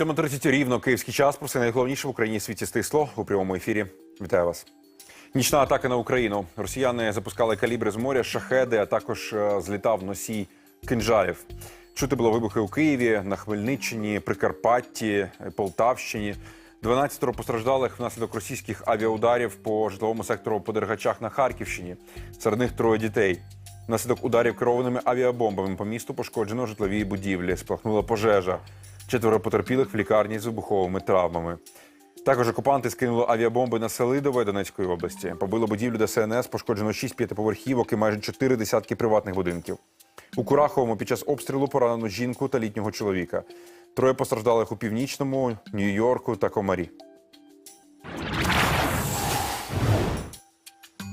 7.30 рівно київський час. Про все найголовніше в Україні світі стисло у прямому ефірі. Вітаю вас. Нічна атака на Україну. Росіяни запускали калібри з моря, шахеди, а також е, злітав носій кинжалів. Чути було вибухи у Києві, на Хмельниччині, Прикарпатті, Полтавщині. 12 постраждалих внаслідок російських авіаударів по житловому сектору по Дергачах на Харківщині. Серед них троє дітей. Внаслідок ударів керованими авіабомбами по місту пошкоджено житлові будівлі. Спалахнула пожежа. Четверо потерпілих в лікарні з вибуховими травмами. Також окупанти скинули авіабомби на Селидове Донецької області. Побило будівлю ДСНС, пошкоджено 6 п'ятиповерхівок і майже 4 десятки приватних будинків. У Кураховому під час обстрілу поранено жінку та літнього чоловіка. Троє постраждалих у північному, Нью-Йорку та Комарі.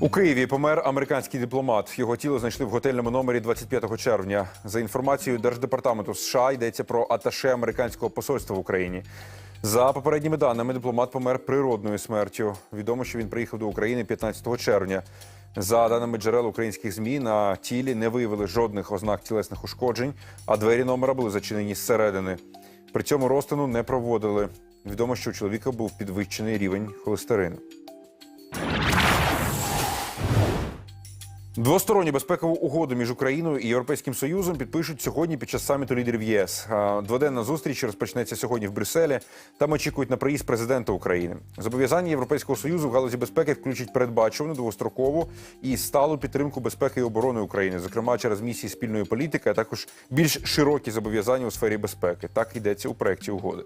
У Києві помер американський дипломат. Його тіло знайшли в готельному номері 25 червня. За інформацією Держдепартаменту США йдеться про аташе американського посольства в Україні. За попередніми даними, дипломат помер природною смертю. Відомо, що він приїхав до України 15 червня. За даними джерел українських змі, на тілі не виявили жодних ознак тілесних ушкоджень, а двері номера були зачинені зсередини. При цьому розтину не проводили. Відомо, що у чоловіка був підвищений рівень холестерину. Двосторонню безпекову угоду між Україною і Європейським Союзом підпишуть сьогодні під час саміту лідерів ЄС. Дводенна зустріч розпочнеться сьогодні в Брюсселі. Там очікують на приїзд президента України. Зобов'язання Європейського союзу в галузі безпеки включить передбачувану довгострокову і сталу підтримку безпеки і оборони України, зокрема через місії спільної політики, а також більш широкі зобов'язання у сфері безпеки. Так йдеться у проєкті угоди.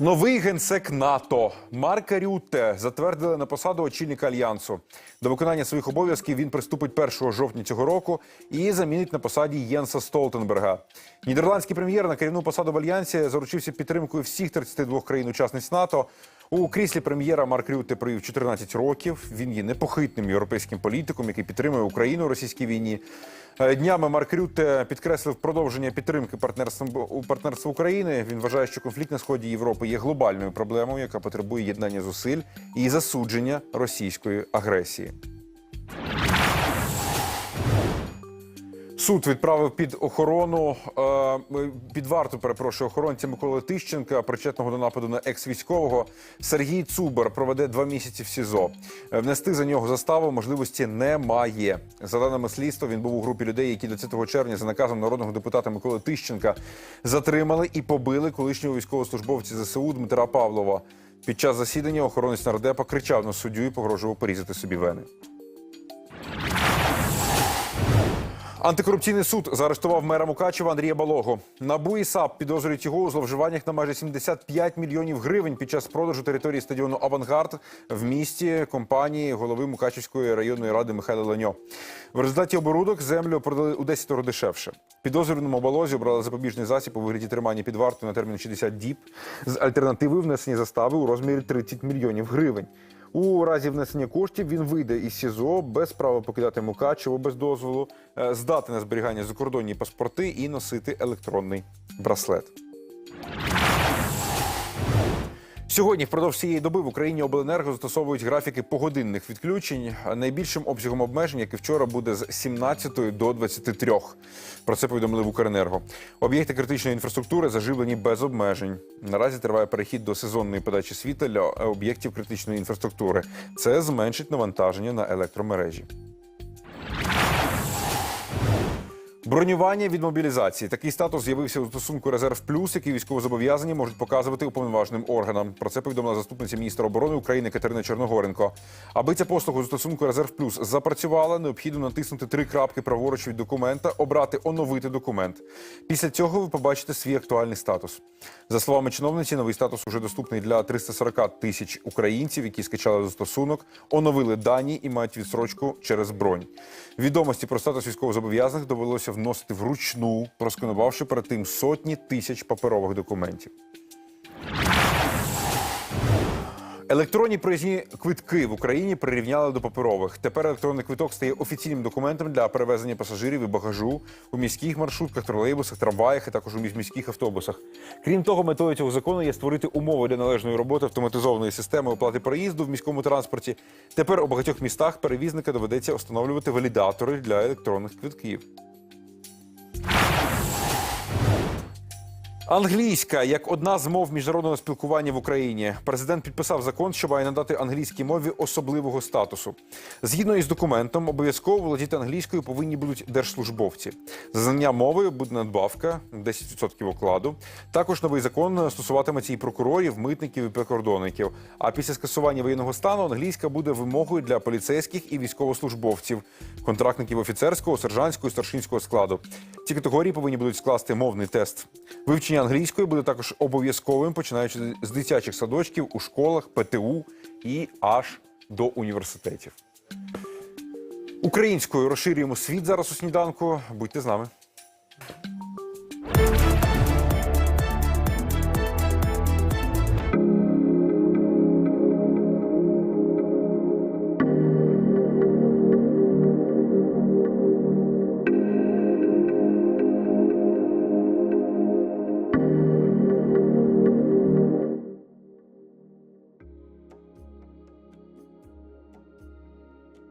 Новий генсек НАТО Марка Рюте затвердили на посаду очільника альянсу. До виконання своїх обов'язків він приступить 1 жовтня цього року і замінить на посаді Єнса Столтенберга. Нідерландський прем'єр на керівну посаду в альянсі заручився підтримкою всіх 32 країн-учасниць НАТО. У кріслі прем'єра Марк Рютте провів 14 років. Він є непохитним європейським політиком, який підтримує Україну у російській війні. Е, Днями Марк Рютте підкреслив продовження підтримки партнерства у партнерства України. Він вважає, що конфлікт на сході Європи є глобальною проблемою, яка потребує єднання зусиль і засудження російської агресії. Суд відправив під охорону е, під варту, перепрошую, охоронця Миколи Тищенка, причетного до нападу на екс-військового. Сергій Цубар проведе два місяці в СІЗО. Е, Внести за нього заставу можливості немає. За даними слідства, він був у групі людей, які 20 червня за наказом народного депутата Миколи Тищенка затримали і побили колишнього військовослужбовця ЗСУ Дмитра Павлова. Під час засідання охоронець нардепа кричав на суддю і погрожував порізати собі вени. Антикорупційний суд заарештував мера Мукачева Андрія Балогу. НАБУ і САП підозрюють його у зловживаннях на майже 75 мільйонів гривень під час продажу території стадіону Авангард в місті компанії голови Мукачевської районної ради Михайла Леньо. В результаті оборудок землю продали у 10 разів дешевше. Підозрюваному балозі обрали запобіжний засіб у вигляді тримання під вартою на термін 60 діб з альтернативою внесення застави у розмірі 30 мільйонів гривень. У разі внесення коштів він вийде із СІЗО без права покидати Мукачево без дозволу, е, здати на зберігання закордонні паспорти і носити електронний браслет. Сьогодні впродовж цієї доби в Україні обленерго застосовують графіки погодинних відключень. Найбільшим обсягом обмежень, як і вчора, буде з 17 до 23. Про це повідомили в Укренерго. Об'єкти критичної інфраструктури заживлені без обмежень. Наразі триває перехід до сезонної подачі світла для об'єктів критичної інфраструктури. Це зменшить навантаження на електромережі. Бронювання від мобілізації. Такий статус з'явився у стосунку резерв плюс, який військовозобов'язані можуть показувати уповноваженим органам. Про це повідомила заступниця міністра оборони України Катерина Чорногоренко. Аби ця послуга у стосунку резерв плюс запрацювала, необхідно натиснути три крапки праворуч від документа, обрати оновити документ. Після цього ви побачите свій актуальний статус. За словами чиновниці, новий статус уже доступний для 340 тисяч українців, які скачали застосунок, оновили дані і мають відсрочку через бронь. Відомості про статус військовозобов'язаних довелося вносити вручну, просканувавши перед тим сотні тисяч паперових документів. Електронні проїзні квитки в Україні прирівняли до паперових. Тепер електронний квиток стає офіційним документом для перевезення пасажирів і багажу у міських маршрутках, тролейбусах, трамваях, і також у міських автобусах. Крім того, метою цього закону є створити умови для належної роботи автоматизованої системи оплати проїзду в міському транспорті. Тепер у багатьох містах перевізника доведеться встановлювати валідатори для електронних квитків. Англійська як одна з мов міжнародного спілкування в Україні. Президент підписав закон, що має надати англійській мові особливого статусу. Згідно із документом, обов'язково володіти англійською повинні будуть держслужбовці. За знання мови буде надбавка 10% окладу. Також новий закон стосуватиметься і прокурорів, митників і прикордонників. А після скасування воєнного стану англійська буде вимогою для поліцейських і військовослужбовців, контрактників офіцерського, сержантського і старшинського складу. Ці категорії повинні будуть скласти мовний тест. Вивчення англійської буде також обов'язковим, починаючи з дитячих садочків у школах, ПТУ і аж до університетів. Українською розширюємо світ зараз у сніданку. Будьте з нами.